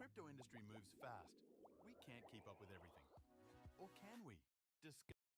crypto industry moves fast. We can't keep up with everything. Or can we? Discuss.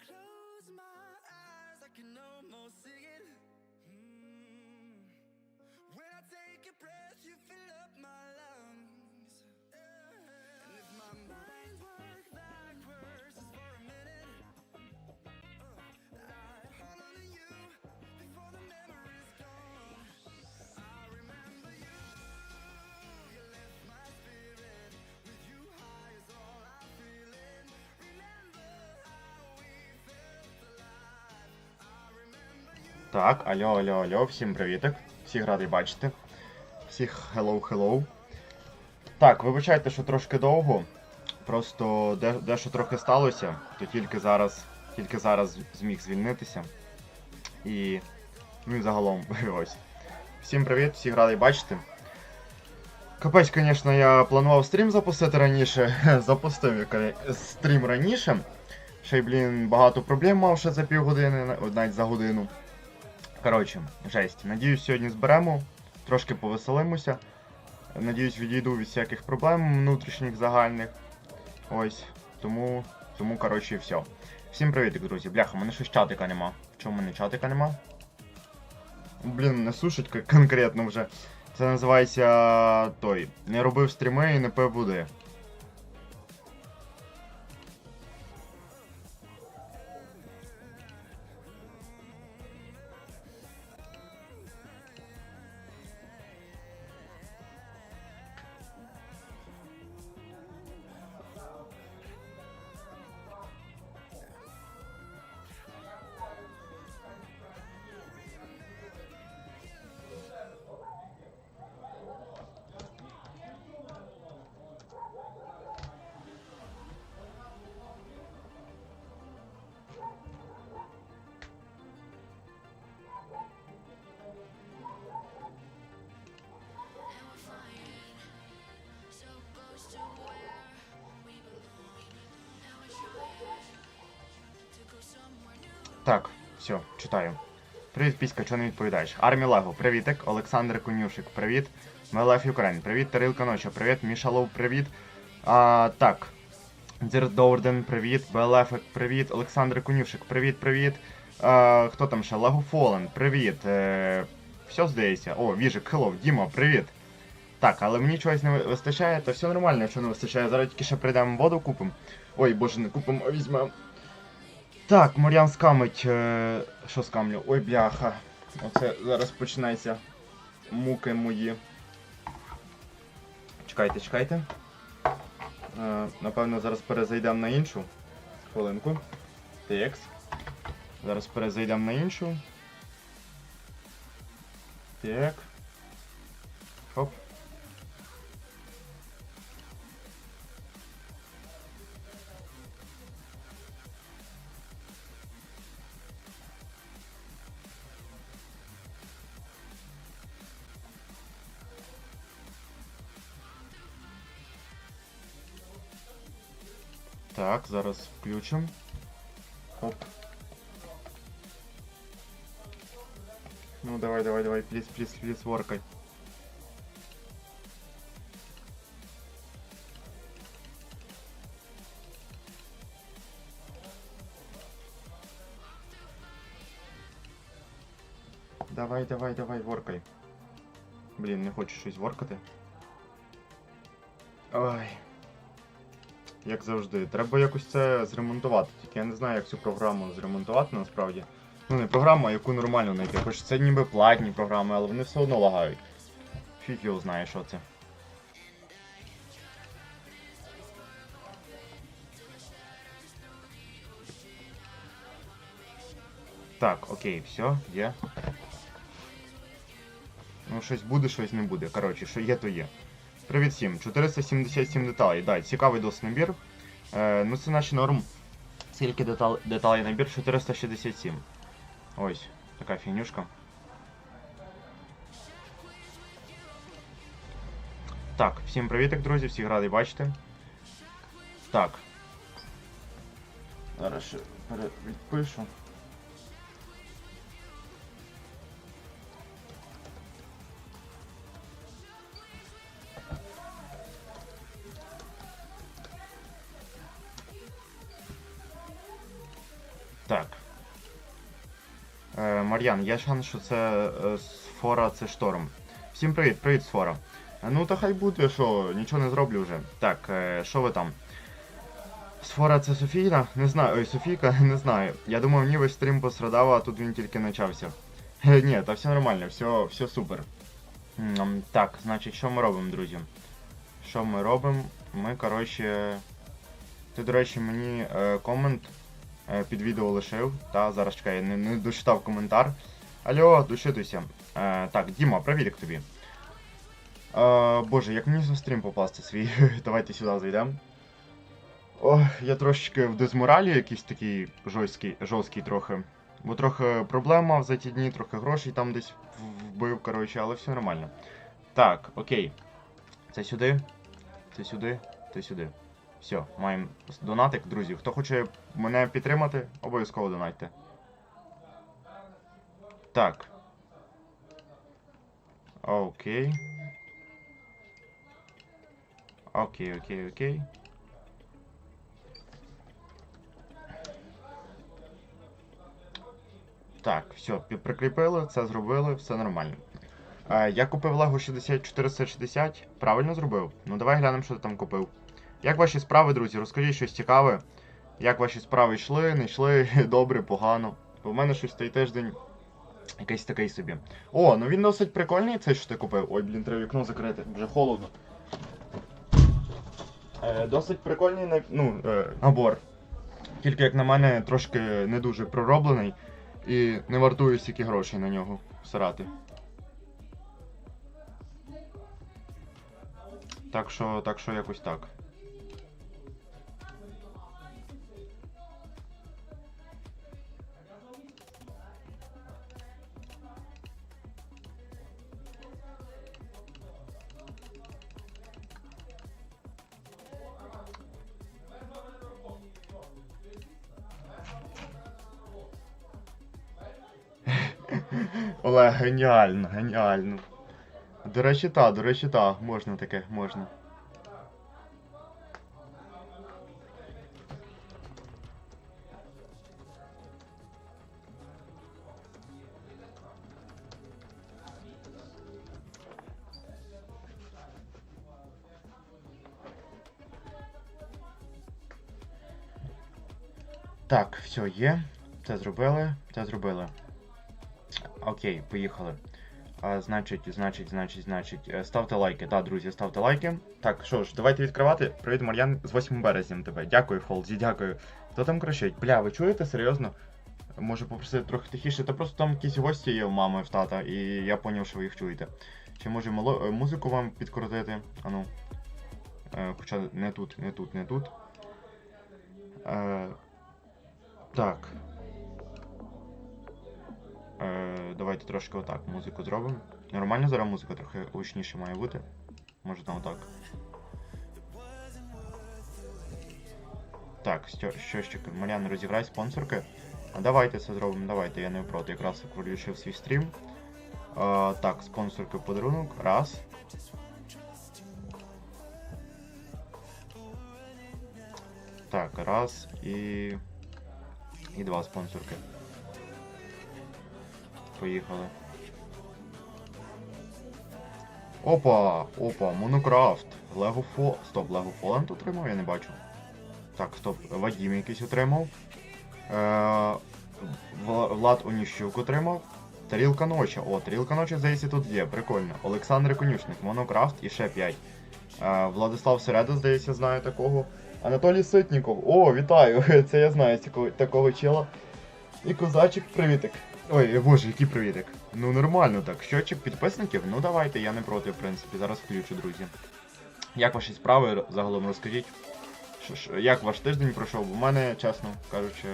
Close my eyes, I can almost see it. Так, алло, алло, алло, всім привітик. Всіх радий бачити. Всіх hello, hello. Так, вибачайте, що трошки довго. Просто де, дещо трохи сталося, то тільки зараз, тільки зараз зміг звільнитися. І. Ну і загалом, ось. Всім привіт, всіх радий бачити. Капець, звісно, я планував стрім запустити раніше. Запустив стрім раніше. Ще й, блін, багато проблем мав ще за півгодини, на- навіть за годину. Коротше, жесть. Надіюсь, сьогодні зберемо, трошки повеселимося. Надіюсь, відійду від всяких проблем внутрішніх загальних. Ось. Тому, тому коротше, і все. Всім привіт, друзі. Бляха, у мене щось чатика нема. В чому в мене чатика нема? Блін, не сушить конкретно вже. Це називається той. Не робив стріми і не пив води. Так, все, читаю. Привіт, піська, чого не відповідаєш? Армі Лего, привітик. Олександр Конюшик, привіт. Мелеф Юкрейн, привіт. Тарілка Ноча, привіт. Міша Лов, привіт. А, так. Дзердорден, привіт. Белефек, привіт. Олександр Конюшик, привіт, привіт. А, хто там ще? Лего Фолен, привіт. Е, все здається. О, Віжик, хеллоу, Діма, привіт. Так, але мені чогось не вистачає, то все нормально, якщо не вистачає. Зараз тільки ще прийдемо воду купимо. Ой, боже, не купимо, а візьмемо. Так, Мар'ян скамить. Е... Що скамлю? Ой, бляха. Оце зараз починається муки мої. Чекайте, чекайте. Е, напевно, зараз перезайдемо на іншу. Хвилинку. Текс. Зараз перезайдемо на іншу. Так. Так, зараз включимо. Хоп. Ну давай, давай, давай, плиз, плиз, плиз, воркай. Давай, давай, давай, воркай. Блін, не хочу щось воркати. Ой. Як завжди. Треба якось це зремонтувати. Тільки я не знаю, як цю програму зремонтувати насправді. Ну не програму, а яку нормальну знайти. Хоч це ніби платні програми, але вони все одно лагають. Фіг його знає, що це. Так, окей, все, є. Ну, щось буде, щось не буде. Коротше, що є, то є. Привіт всім. 477 деталей. Да, цікавий досить набір. Е, ну це наче норм. Скільки детал... деталей набір? 467. Ось, така фігнюшка. Так, всім привітик, друзі, всіх радий бачити. Так. Зараз ще пере- Мар'ян, є шанс, що це е, Сфора, це шторм. Всім привіт, привіт, Сфора. Е, Ну та хай буде, що нічого не зроблю вже. Так, е, що ви там? Сфора це Софійна? Не знаю. Ой, Софійка, не знаю. Я думав, ні весь стрім пострадав, а тут він тільки почався. Е, Ні, та все нормально, все, все супер. Так, значить, що ми робимо, друзі? Що ми робимо? Ми, коротше. Ти, до речі, мені е, комент під відео лишив. Та, зараз чекай, я не, не дочитав коментар. Алло, дочитуйся. Е, так, Діма, привіт тобі. Е, боже, як мені за стрім попасти свій? Давайте сюди зайдемо. Ох, я трошечки в дезморалі якийсь такий жорсткий, жорсткий трохи. Бо трохи проблем мав за ті дні, трохи грошей там десь вбив, коротше, але все нормально. Так, окей. Це сюди, це сюди, це сюди. Все, маємо донатик, друзі. Хто хоче мене підтримати, обов'язково донатьте. Так. Окей. Окей, окей, окей. Так, все, прикріпили, це зробили, все нормально. Е, я купив Lego 6460, правильно зробив? Ну давай глянемо, що ти там купив. Як ваші справи, друзі? Розкажіть щось цікаве. Як ваші справи йшли, не йшли, добре, погано. Бо в мене щось той тиждень якийсь такий собі. О, ну він досить прикольний, цей що ти купив. Ой, блін, треба вікно закрити, вже холодно. Е, досить прикольний ну, е, набор. Тільки, як на мене, трошки не дуже пророблений і не вартує стільки грошей на нього срати. Так що, так що якось так. Геніально, геніально. До речі, та, до речі, та, можна таке, можна. Так, все, є. Це зробили, це зробили. Окей, поїхали. А, значить, значить, значить, значить, е, ставте лайки. Так, друзі, ставте лайки. Так, що ж, давайте відкривати. Привіт, Мар'ян, з 8 березням тебе. Дякую, Фолзі, дякую. Хто там кричить? Бля, ви чуєте серйозно? Можу попросити трохи тихіше, та просто там якісь гості є в мами в тата, і я поняв, що ви їх чуєте. Чи може мело... е, музику вам підкрутити? Ану. Е, хоча не тут, не тут, не тут. Е, так. давайте трошки отак музику зробимо. Нормально зараз музика трохи гучніше має бути. Може там отак. Так, що, що ще? Мар'яна, розіграй спонсорки. А давайте це зробимо, давайте, я не проти. Якраз включив свій стрім. Е, так, спонсорки подарунок. Раз. Так, раз і. І два спонсорки. Поїхали. Опа! Опа, Монокрафт. Лего Фо. Стоп, Лего Фоланд отримав, я не бачу. Так, стоп, Вадім якийсь отримав. Е, Влад Оніщук отримав. Тарілка ночі. О, тарілка ночі, здається, тут є, прикольно. Олександр Конюшник, Монокрафт і ще 5. Е, Владислав Середа, здається, знаю такого. Анатолій Ситніков. О, вітаю! Це я знаю такого, такого чела. І козачик, привітик. Ой, боже, який привітик. Ну нормально так. Щочик підписників? Ну давайте, я не проти, в принципі. Зараз включу, друзі. Як ваші справи загалом розкажіть? Що, ж, як ваш тиждень пройшов? У мене, чесно кажучи,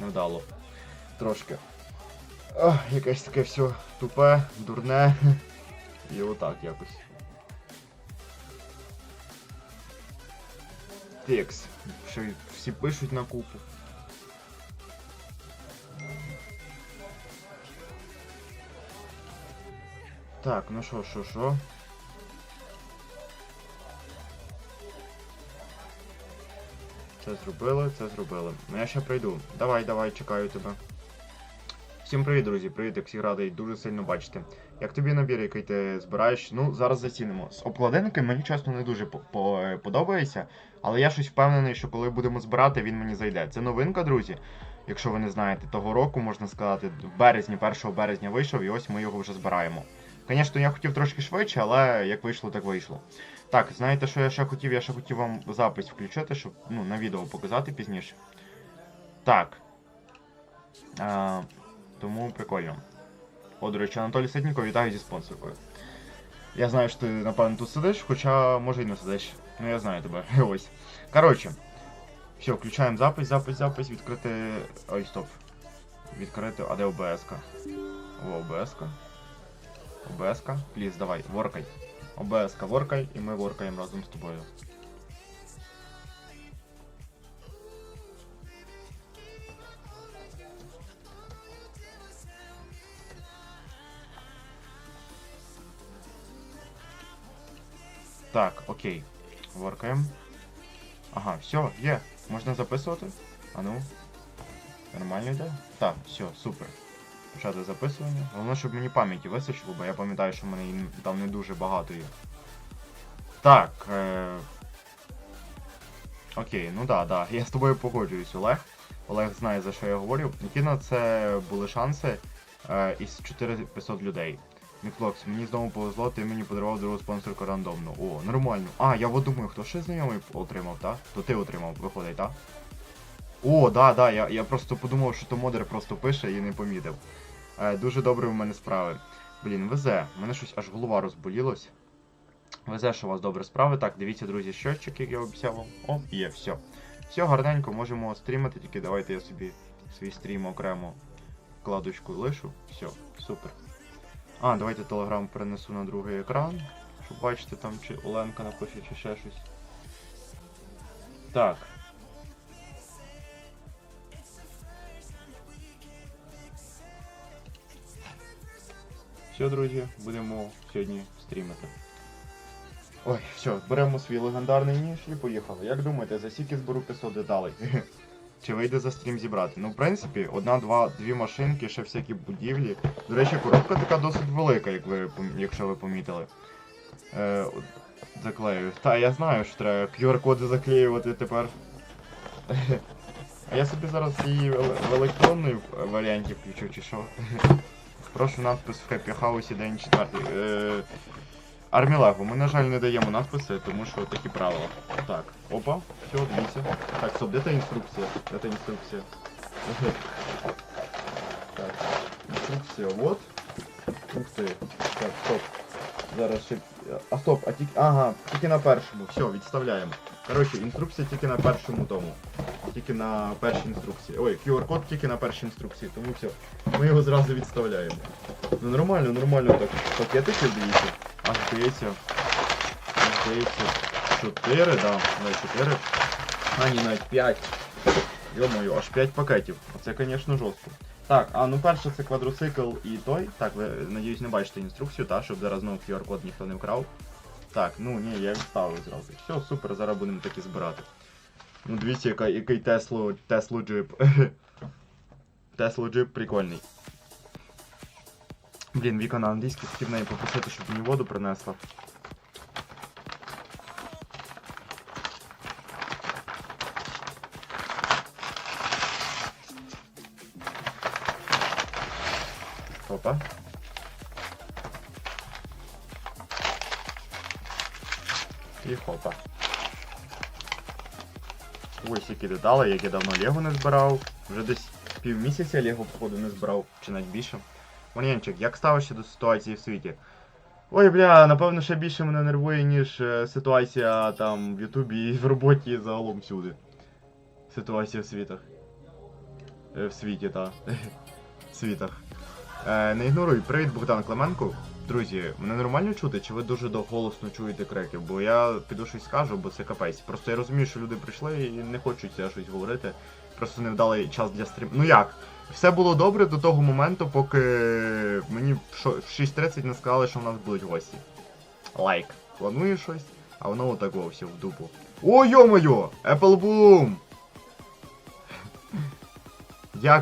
невдало. Трошки. Ах, якесь таке все тупе, дурне. І отак якось. Текс. Що всі пишуть на купу. Так, ну що, що, що? Це зробили, це зробили. Ну я ще прийду. Давай, давай, чекаю тебе. Всім привіт, друзі! Привіт, як всіх радий дуже сильно бачити. Як тобі набір, який ти збираєш? Ну, зараз зацінимо. З обкладинки мені чесно не дуже по- по- подобається, але я щось впевнений, що коли будемо збирати, він мені зайде. Це новинка, друзі. Якщо ви не знаєте, того року, можна сказати, в березні, 1 березня вийшов, і ось ми його вже збираємо. Звісно, я хотів трошки швидше, але як вийшло, так вийшло. Так, знаєте, що я ще хотів? Я ще хотів вам запис включити, щоб ну, на відео показати пізніше. Так. А, тому прикольно. О, до речі, Анатолій Ситніков, вітаю зі спонсоркою. Я знаю, що ти, напевно, тут сидиш, хоча може і не сидиш. Ну я знаю тебе. Ось. Коротше. Все, включаємо запис, запис, запис, відкрити. Ой, стоп. Відкрити. А де ОБС-ка? О, ОБС-ка. ОБС-ка. Пліз, давай, воркай. ОБС-ка, воркай, і ми воркаємо разом з тобою. Так, окей. Воркаємо. Ага, все, є. Можна записувати? А ну. Нормально йде? Так, все, супер. Почати записування. Головне, щоб мені пам'яті вистачило, бо я пам'ятаю, що в мене там не дуже багато є. Так. Е... Окей, ну да, да. Я з тобою погоджуюсь, Олег. Олег знає за що я говорю. Які на це були шанси е, із 4500 людей. Міклокс, мені знову повезло, ти мені подарував другу спонсорку рандомно. О, нормально. А, я от думаю, хто ще знайомий отримав, так? То ти отримав, виходить, так? О, да, да, я, я просто подумав, що то модер просто пише і не помітив. Е, дуже добре у мене справи. Блін, везе. У мене щось аж голова розболілась. Везе, що у вас добре справи. Так, дивіться, друзі, щочик, як я обіцяв вам. О, є, все. Все, гарненько, можемо стрімити, тільки давайте я собі свій стрім окремо вкладочку лишу. Все, супер. А, давайте телеграм перенесу на другий екран, щоб бачити там, чи Оленка напише, чи ще щось. Так. Все, друзі, будемо сьогодні стрімити. Ой, все, беремо свій легендарний ніж і поїхали. Як думаєте, за скільки зберу 500 деталей? Чи вийде за стрім зібрати? Ну, в принципі, одна, два, дві машинки, ще всякі будівлі. До речі, коробка така досить велика, як ви, якщо ви помітили. Е, заклею. Та, я знаю, що треба QR-коди заклеювати тепер. А я собі зараз її в еле- в електронній варіанті включу, чи що. Прошу надпис в Happy House день четвертий. Е, Армілегу, ми, на жаль, не даємо надписи, тому що такі правила. Так, опа, все, дивіться. Так, стоп, де та інструкція? Де та інструкція? Так, інструкція, вот. Ух ти. Так, стоп. Зараз ще. А стоп, а тільки. Ага, тільки на першому. Все, відставляємо. Коротше, інструкція тільки на першому тому. Тільки на першій інструкції. Ой, QR-код тільки на першій інструкції, тому все. Ми його зразу відставляємо. Ну нормально, нормально так. Пакетики дивіться. Аж здається. Аж здається. 4, да, навіть 4. А, ні, навіть 5. Йо-моє, аж 5 пакетів. Оце, звісно, жорстко. Так, а ну перше це квадроцикл і той. Так, ви надіюсь не бачите інструкцію, та, щоб зараз знову QR-код ніхто не вкрав. Так, ну ні, я відставив зразу. Все, супер, зараз будемо такі збирати. Ну дивіться, яка, який Тесло, Тесло джип. Тесло джип прикольний. Блін, Віка на англійській хотів неї попросити, щоб мені воду принесла. Опа. Деталі, як я давно Лего не збирав. Вже десь півмісяця Лего, походу, не збирав, чи навіть більше. Мар'янчик, як ставишся до ситуації в світі? Ой, бля, напевно, ще більше мене нервує, ніж е, ситуація там в Ютубі і в роботі і загалом всюди. Ситуація в світах. Е, в світі, та. в світах. Е, не ігноруй, привіт Богдан Клименко. Друзі, мене нормально чути, чи ви дуже голосно чуєте крики? Бо я піду щось скажу, бо це капець. Просто я розумію, що люди прийшли і не хочуть я щось говорити. Просто не вдалий час для стріму. Ну як? Все було добре до того моменту, поки мені в 6.30 не сказали, що в нас будуть гості. Лайк. Планую щось, а воно отако все в дупу. О, йо-моє! Apple Bloom! Дякую.